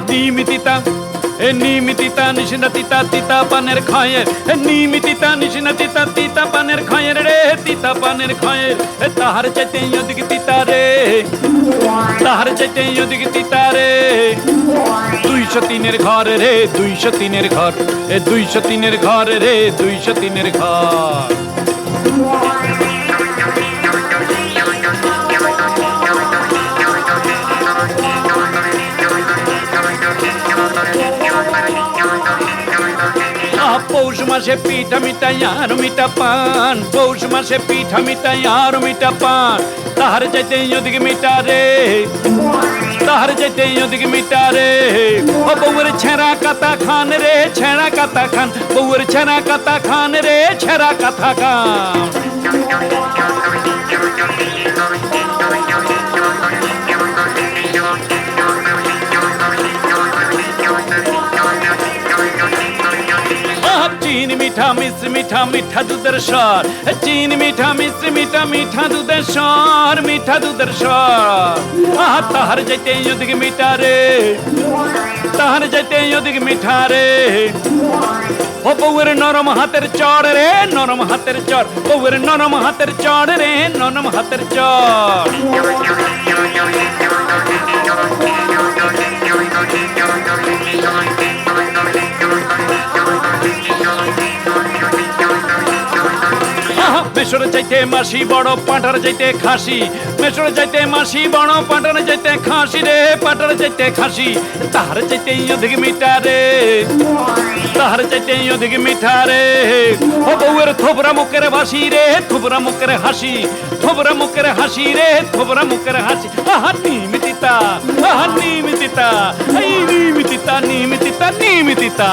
তিতা এ নিমি তিতা নিশিনা তিতা পানের খয়ের এ নিমি তিতা নিশিনা তিতা পানের খয়ের রে তিতা পানের খয়ের এ তাহার চাইতে অধিক তিতা রে তাহার চাইতে অধিক তিতা রে দুইশো তিনের ঘর রে দুইশো তিনের ঘর এ দুইশো তিনের ঘর রে দুইশো তিনের ঘর পৌষ মাসে পিঠা মিঠাই আর মিঠা পান। পৌষ মাসে পিঠা মিঠাই আর মিঠা পান। তাহার যাইতে অধিক মিঠা রে। তাহার যাইতে অধিক মিঠা রে। ও বউয়ের ছেঁড়া কাতা খান রে, ছেঁড়া কাতা খান। বউয়ের ছেঁড়া কাতা খান রে, ছেঁড়া কাতা খান। মিঠা মিশ্রি মিঠা মিঠা দুধের স্বর। চিন মিঠা মিশ্রি মিঠা মিঠা দুধের স্বর, মিঠা দুধের স্বর। আহ, তাহার যাইতে অধিক মিঠা রে। তাহার যাইতে অধিক মিঠা রে। ও বউয়ের নরম হাতের চড় রে, নরম হাতের চড় বউয়ের নরম হাতের চড় রে, নরম হাতের চড় মেশর চাইতে মাসি, বড় পাঁটার চাইতে খাসি। মেশর চাইতে মাসি, বড় পাঁটার চাইতে খাসি রে পাঁটার চাইতে খাসি। তাহার চাইতে অধিক মিঠা রে, তাহার চাইতে অধিক মিঠা রে। ও বউয়ের থোবরা মুখের ভাসি রে, থোবরা মুখের হাসি, থোবরা মুখের হাসি রে, থোবরা মুখের হাসি। আহা নিমিতিতা আহা নিমিতিতা এই নিমিতিতা নিমিতিতা নিমিতিতা